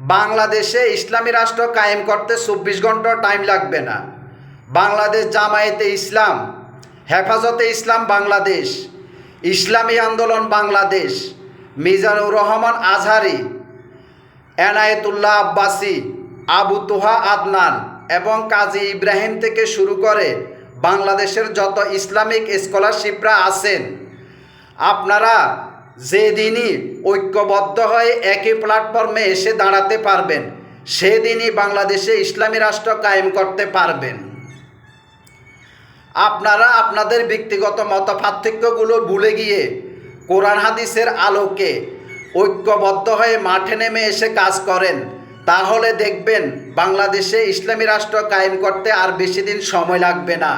বাংলাদেশে ইসলামী রাষ্ট্র কায়েম করতে চব্বিশ ঘণ্টা টাইম লাগবে না। বাংলাদেশ জামায়াতে ইসলাম, হেফাজতে ইসলাম বাংলাদেশ, ইসলামী আন্দোলন বাংলাদেশ, মিজানুর রহমান আজহারি, এনায়েতুল্লাহ আব্বাসি, আবু তোহা আদনান এবং কাজী ইব্রাহিম থেকে শুরু করে বাংলাদেশের যত ইসলামিক স্কলারশিপরা আছেন, আপনারা যেদিনই ঐক্যবদ্ধ হয়ে একই প্ল্যাটফর্মে এসে দাঁড়াতে পারবেন, সেদিনই বাংলাদেশে ইসলামী রাষ্ট্র কায়েম করতে পারবেন। আপনারা আপনাদের ব্যক্তিগত মত পার্থক্যগুলো ভুলে গিয়ে কোরআন হাদিসের আলোকে ঐক্যবদ্ধ হয়ে মাঠে নেমে এসে কাজ করেন, তাহলে দেখবেন বাংলাদেশে ইসলামী রাষ্ট্র কায়েম করতে আর বেশি দিন সময় লাগবে না।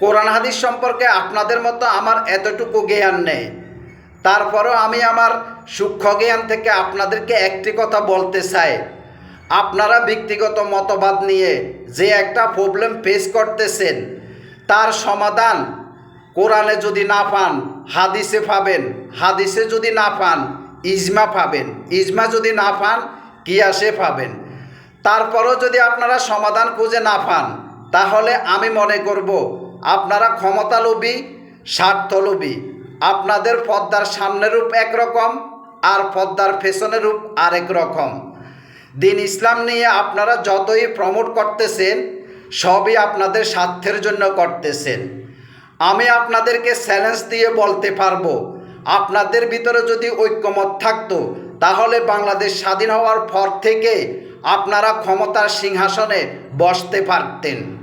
কোরআন হাদিস সম্পর্কে আপনাদের মতো আমার এতটুকু জ্ঞান নেই। তারপরেও আমি আমার সূক্ষ্ম জ্ঞান থেকে আপনাদেরকে একটি কথা বলতে চাই। আপনারা ব্যক্তিগত মতবাদ নিয়ে যে একটা প্রবলেম ফেস করতেছেন, তার সমাধান কোরআনে যদি না পান, হাদিসে পাবেন, হাদিসে যদি না পান, ইজমা পাবেন, ইজমা যদি না পান, কিয়াসে পাবেন। তারপরও যদি আপনারা সমাধান খুঁজে না পান, তাহলে আমি মনে করব আপনারা ক্ষমতালোভী, স্বার্থলোভী। আপনাদের পদ্মার সামনের রূপ একরকম আর পদ্মার পেছনের রূপ আরেক রকম। দিন ইসলাম নিয়ে আপনারা যতই প্রমোট করতেছেন, সবই আপনাদের স্বার্থের জন্য করতেছেন। আমি আপনাদেরকে চ্যালেঞ্জ দিয়ে বলতে পারব, আপনাদের ভিতরে যদি ঐক্যমত থাকতো, তাহলে বাংলাদেশ স্বাধীন হওয়ার পর থেকে আপনারা ক্ষমতার সিংহাসনে বসতে পারতেন।